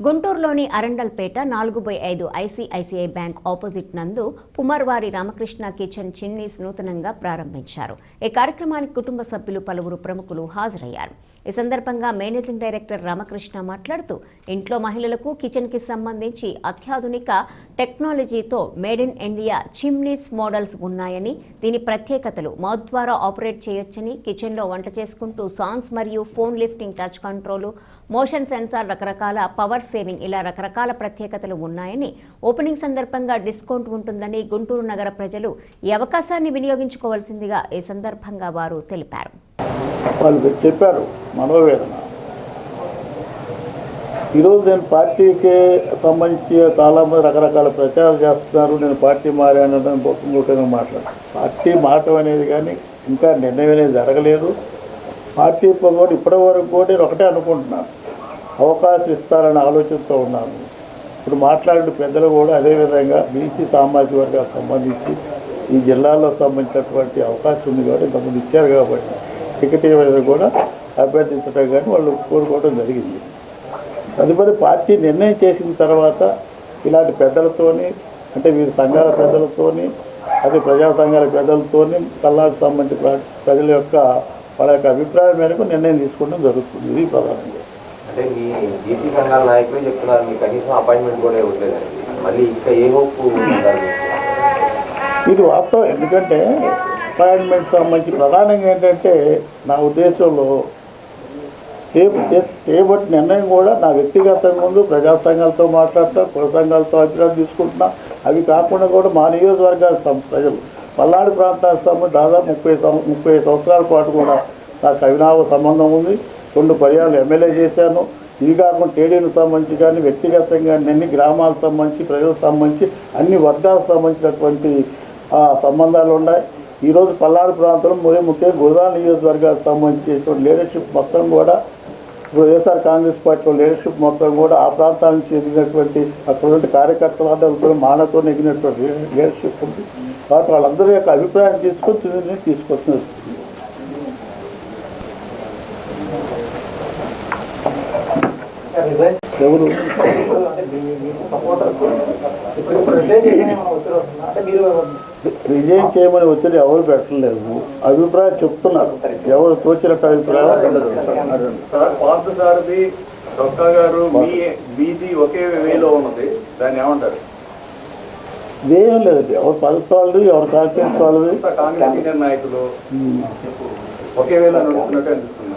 గుంటూరులోని అరండల్పేట నాలుగు బై ఐదు ఐసీఐసీఐ బ్యాంక్ ఆపోజిట్ నందు పుమర్వారి రామకృష్ణ కిచెన్ చిన్నీస్ నూతనంగా ప్రారంభించారు. ఈ కార్యక్రమానికి కుటుంబ సభ్యులు పలువురు ప్రముఖులు హాజరయ్యారు. ఈ సందర్భంగా మేనేజింగ్ డైరెక్టర్ రామకృష్ణ మాట్లాడుతూ ఇంట్లో మహిళలకు కిచెన్కి సంబంధించి అత్యాధునిక టెక్నాలజీతో made in India chimneys models ఉన్నాయని దీని ప్రత్యేకతలు మౌత్ ద్వారా ఆపరేట్ చేయొచ్చని కిచెన్లో వంట చేసుకుంటూ సాంగ్స్ మరియు phone lifting touch control motion sensor రకరకాల పవర్ సేవింగ్ ఇలా రకరకాల ప్రత్యేకతలు ఉన్నాయని ఓపెనింగ్ సందర్భంగా డిస్కౌంట్ ఉంటుందని గుంటూరు నగర ప్రజలు ఈ అవకాశాన్ని వినియోగించుకోవాల్సిందిగా ఈ సందర్భంగా వారు తెలిపారు. వాళ్ళు చెప్పారు మనోవేదన. ఈరోజు నేను పార్టీకి సంబంధించి చాలామంది రకరకాల ప్రచారం చేస్తున్నారు నేను పార్టీ మారానని ఇంకోటిగా మాట్లాడాను పార్టీ మారటం అనేది కానీ ఇంకా నిర్ణయం అనేది జరగలేదు. పార్టీ కూడా ఇప్పటి వరకు కూడా నేను ఒకటే అనుకుంటున్నాను. అవకాశం ఇస్తారనే ఆలోచనతో ఉన్నాను. ఇప్పుడు మాట్లాడిన పెద్దలు కూడా అదేవిధంగా బీసీ సామాజిక వర్గాలకు సంబంధించి ఈ జిల్లాలో సంబంధించినటువంటి అవకాశం ఉంది కాబట్టి ఇంతకుముందు ఇచ్చారు కాబట్టి టికెట్ ఇవ్వడం కూడా అభ్యర్థించడం కానీ వాళ్ళు కోరుకోవడం జరిగింది. తదుపరి పార్టీ నిర్ణయం చేసిన తర్వాత ఇలాంటి పెద్దలతోని అంటే వీరి సంఘాల పెద్దలతోని అదే ప్రజా సంఘాల పెద్దలతోని కల్లాకు సంబంధించిన ప్ర- ప్రజల యొక్క వాళ్ళ యొక్క అభిప్రాయం మేరకు నిర్ణయం తీసుకోవడం జరుగుతుంది. ఇది ప్రధానంగా. అంటే మీ బీసీ సంఘాల నాయకులే చెప్తున్నారు మీకు కనీసం అపాయింట్మెంట్ కూడా ఇవ్వట్లేదండి. మళ్ళీ ఇంకా ఏ హోప్ ఇది వాస్తవం. ఎందుకంటే అపాయింట్మెంట్ సంబంధించి ప్రధానంగా ఏంటంటే నా ఉద్దేశంలో చేప- చేపట్టి నిర్ణయం కూడా నా వ్యక్తిగతంగా ముందు ప్రజా సంఘాలతో మాట్లాడతా కుల సంఘాలతో అభిప్రాయం తీసుకుంటున్నా. అవి కాకుండా కూడా మా నియోజకవర్గాల ప్రజలు పల్నాడు ప్రాంతానికి సంబంధించి దాదాపు ముప్పై ముప్పై సంవత్సరాల పాటు కూడా నాకు అవినావ సంబంధం ఉంది. రెండు పర్యాలు ఎమ్మెల్యే చేశాను. ఇవి కాకుండా టీడీకి సంబంధించి కానీ వ్యక్తిగతంగా అన్ని గ్రామాలకు సంబంధించి ప్రజలకు సంబంధించి అన్ని వర్గాలకు సంబంధించినటువంటి సంబంధాలు ఉన్నాయి. ఈరోజు పల్నాడు ప్రాంతంలో మరి ముఖ్యంగా గురుదాల నియోజకవర్గానికి సంబంధించినటువంటి లీడర్షిప్ మొత్తం కూడా ఇప్పుడు వైఎస్ఆర్ కాంగ్రెస్ పార్టీలో లీడర్షిప్ మొత్తం కూడా ఆ ప్రాంతాల నుంచి ఎదిగినటువంటి అక్కడ కార్యకర్తల మానతో ఎగినటువంటి లీడర్షిప్ ఉంది. కాబట్టి వాళ్ళందరి యొక్క అభిప్రాయం తీసుకొని తుది తీసుకొస్తున్నారు ఎవరు? రిజైన్ చేయమని ఒత్తిడి ఎవరు పెట్టలేదు. అభిప్రాయం చెప్తున్నారు. ఎవరు తోచినట్టు అభిప్రాయం? డొక్కా గారు మీ బీసీ ఒకే వేలో ఉన్నది. దాన్ని ఏమంటారు? ఇదేం లేదు ఎవరు పలుసు వాళ్ళది ఎవరు కాంగ్రెస్ వాళ్ళది అంతా కాంగ్రెస్ సీనియర్ నాయకులు. ఒకే వేలో నడుస్తున్నట్టు అనిపిస్తున్నారు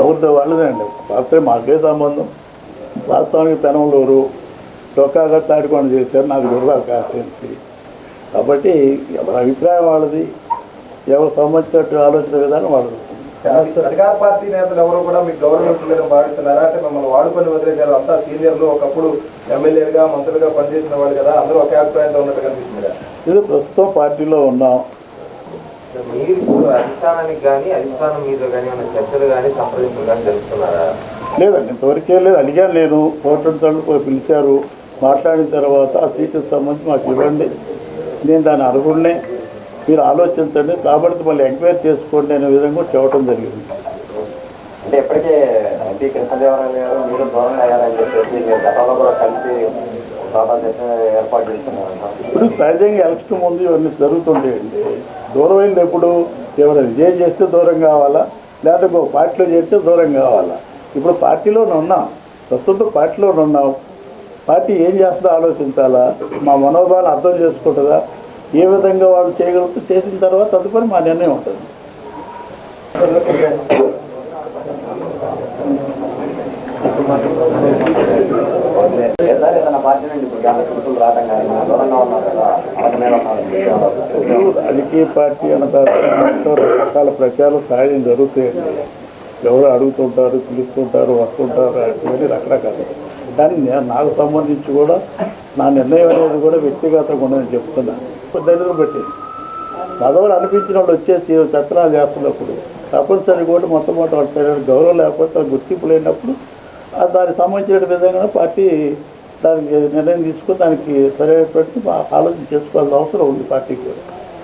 ఎవరితో వాళ్ళదండి. వాస్తవం మాకే సంబంధం. వాస్తవానికి పెనంలూరు చొక్కాగా తాడికొండ చేశారు. నాకు గురువారు కాన్స్టిట్యున్సీ కాబట్టి ఎవరి అభిప్రాయం వాళ్ళది? ఎవరు సంబంధించినట్టు ఆలోచన విధానం వాళ్ళది. అధికార పార్టీ నేతలు ఎవరు కూడా మీకు గవర్నమెంట్ భావిస్తున్నారా? అంటే మిమ్మల్ని వాడుకొని వదిలేశారు. అంతా సీనియర్లు ఒకప్పుడు ఎమ్మెల్యేలుగా మంత్రులుగా పనిచేసిన వాళ్ళు కదా. అందరూ ఒకే అభిప్రాయంతో ఉన్నట్టు కనిపిస్తుంది. ఇది ప్రస్తుతం పార్టీలో ఉన్నాం. మీరు ఇప్పుడు అధిష్టానానికి కానీ అధిష్టానం మీద కానీ ఏమైనా చర్చలు కానీ సంప్రదింపులు కానీ జరుపుతున్నారా లేదండి ఇంతవరకే లేదు అడిగాను నేను కోర్టు పిలిచారు. మాట్లాడిన తర్వాత ఆ సీటుకు సంబంధించి మాకు ఇవ్వండి. నేను దాన్ని అర్హుడినే. మీరు ఆలోచించండి. కాబట్టి మళ్ళీ ఎంక్వైరీ చేసుకోండి అనే విధంగా కూడా చెప్పడం జరిగింది. అంటే ఇప్పటికే ఎంపీ కృష్ణదేవరాయలు గారు మీరు దూరంగా అయ్యారని చెప్పేసి గతంలో కూడా కలిసి ఏర్పాటు చేస్తున్నారు. ఇప్పుడు సహజంగా ఎలక్షన్ ముందు ఇవన్నీ జరుగుతుంటాయండి దూరం దూరమైంది ఎప్పుడు? ఏమైనా విజయం చేస్తే దూరం కావాలా? లేకపోతే ఇంకో పార్టీలో చేస్తే దూరం కావాలా? ఇప్పుడు పార్టీలోనే ఉన్నాం. ప్రస్తుతం పార్టీలోనే ఉన్నాం. పార్టీ ఏం చేస్తుందో ఆలోచించాలా? మా మనోభావాలు అర్థం చేసుకుంటుందా? ఏ విధంగా వాళ్ళు చేయగలుగుతూ చేసిన తర్వాత తదుపరి మా నిర్ణయం ఉంటుంది. సార్ ఏదైనా పార్టీ నుండి ఇప్పుడు చాలా రావడం కానీ దూరంగా ఉన్నారు కదా అలాగే మీద ఉన్నారు రాజకీయ పార్టీ అన్న రకరకాల ప్రచారం సాయం జరుగుతాయండి ఎవరు అడుగుతుంటారు పిలుస్తుంటారు వస్తుంటారు అటువంటి రకరకాలు. కానీ నేను నాకు సంబంధించి కూడా నా నిర్ణయం అనేది కూడా వ్యక్తిగతంగా ఉండదని చెప్తున్నాను దగ్గర పెట్టి పదవులు అనిపించిన వాళ్ళు వచ్చేసి చత్తనాలు చేస్తున్నప్పుడు తప్పనిసరి కూడా మొత్తం మొత్తం వాళ్ళ గౌరవం లేకపోతే గుర్తింపు లేనప్పుడు దానికి సంబంధించిన విధంగా పార్టీ దానికి నిర్ణయం తీసుకుని దానికి సరైనటువంటి ఆలోచన చేసుకోవాల్సిన అవసరం ఉంది పార్టీకి కూడా.